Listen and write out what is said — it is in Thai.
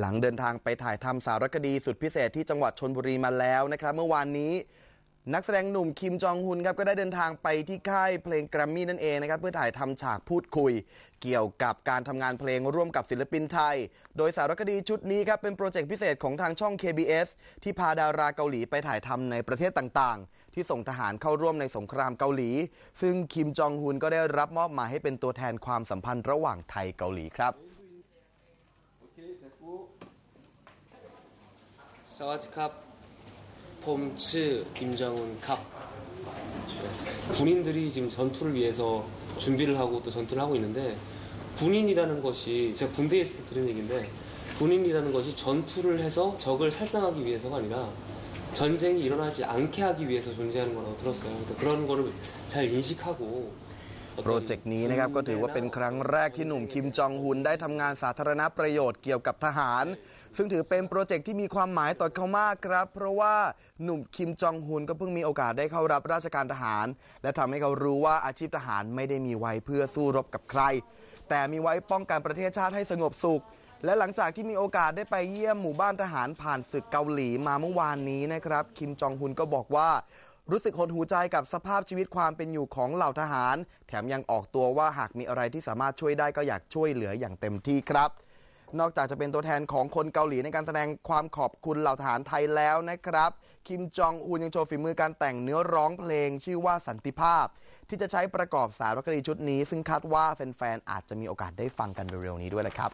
หลังเดินทางไปถ่ายทำสารคดีสุดพิเศษที่จังหวัดชนบุรีมาแล้วนะครับเมื่อวานนี้ นักแสดงหนุ่มคิมจองฮุนครับก็ได้เดินทางไปที่ค่ายเพลงแกรมมี่นั่นเองนะครับเพื่อถ่ายทำฉากพูดคุย เกี่ยวกับการทำงานเพลงร่วมกับศิลปินไทย โดยสารคดีชุดนี้ครับเป็นโปรเจกต์พิเศษของทางช่อง KBS ที่พาดาราเกาหลีไปถ่ายทำในประเทศต่างๆ ที่ส่งทหารเข้าร่วมในสงครามเกาหลี ซึ่งคิมจองฮุนก็ได้รับมอบหมายให้เป็นตัวแทนความสัมพันธ์ระหว่างไทยเกาหลีครับ 사와디캅 봄츠 김정은 캅. 군인들이 지금 전투를 위해서 준비를 하고 또 전투를 하고 있는데 군인이라는 것이 제가 군대에 있을 때 들은 얘기인데 군인이라는 것이 전투를 해서 적을 살상하기 위해서가 아니라 전쟁이 일어나지 않게 하기 위해서 존재하는 거라고 들었어요. 그러니까 그런 거를 잘 인식하고 โปรเจกต์นี้นะครับก็ถือว่าเป็นครั้งแรกที่หนุ่มคิมจองฮุนได้ทำงานสาธารณประโยชน์เกี่ยวกับทหาร ซึ่งถือเป็นโปรเจกต์ที่มีความหมายต่อเขามากครับ เพราะว่าหนุ่มคิมจองฮุนก็เพิ่งมีโอกาสได้เข้ารับราชการทหาร และทำให้เขารู้ว่าอาชีพทหารไม่ได้มีไว้เพื่อสู้รบกับใคร แต่มีไว้ป้องกันประเทศชาติให้สงบสุขและหลังจากที่มีโอกาสได้ไปเยี่ยมหมู่บ้านทหารผ่านศึกเกาหลีมาเมื่อวานนี้นะครับ คิมจองฮุนก็บอกว่า รู้สึกหดหูใจกับสภาพชีวิตความเป็นอยู่ของเหล่าทหาร แถมยังออกตัวว่าหากมีอะไรที่สามารถช่วยได้ก็อยากช่วยเหลืออย่างเต็มที่ครับ นอกจากจะเป็นตัวแทนของคนเกาหลีในการแสดงความขอบคุณเหล่าทหารไทยแล้วนะครับ คิมจองอุนยังโชว์ฝีมือการแต่งเนื้อร้องเพลง ชื่อว่าสันติภาพ ที่จะใช้ประกอบสารคดีชุดนี้ ซึ่งคาดว่าแฟนๆอาจจะมีโอกาสได้ฟังกันเร็วๆนี้ด้วยแหละครับ